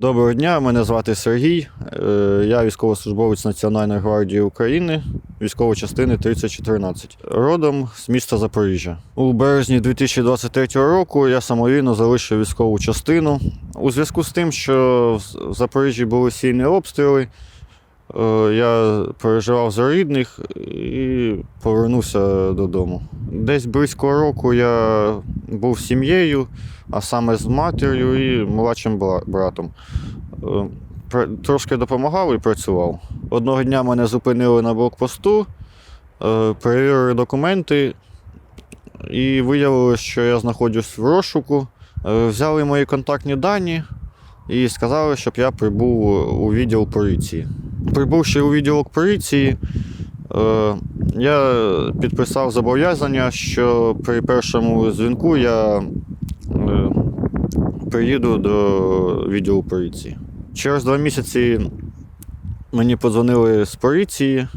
Доброго дня, мене звати Сергій. Е, Я військовослужбовець Національної гвардії України, військової частини 3014. Родом з міста Запоріжжя. У березні 2023 року я самовільно залишив військову частину. У зв'язку з тим, що в Запоріжжі були сильні обстріли, е, я переживав за рідних і повернувся додому. Десь близько року я був сім'єю, а саме з матір'ю і молодшим братом. Е, Трошки допомагав і працював. Одного дня мене зупинили на блокпосту, е, перевірили документи і виявили, що я знаходжусь в розшуку. Е, Взяли мої контактні дані і сказали, щоб я прибув у відділ поліції. Прибувши у відділок поліції, я підписав зобов'язання, що при першому дзвінку я е, приїду до відділу поліції. Через два місяці мені подзвонили з поліції,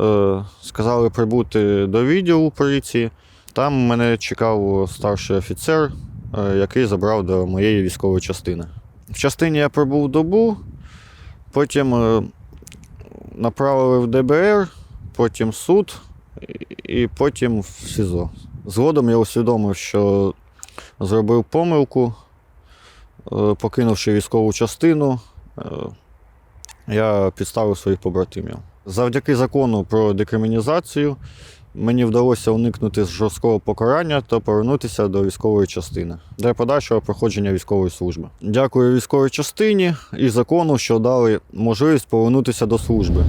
е, сказали прибути до відділу поліції. Там мене чекав старший офіцер, е, який забрав до моєї військової частини. В частині я пробув добу, потім направили в ДБР, потім суд і- потім в СІЗО. Згодом я усвідомив, що зробив помилку, е, покинувши військову частину, е, я підставив своїх побратимів. Завдяки закону про декриміналізацію мені вдалося уникнути жорсткого покарання та повернутися до військової частини для подальшого проходження військової служби. Дякую військовій частині і закону, що дали можливість повернутися до служби.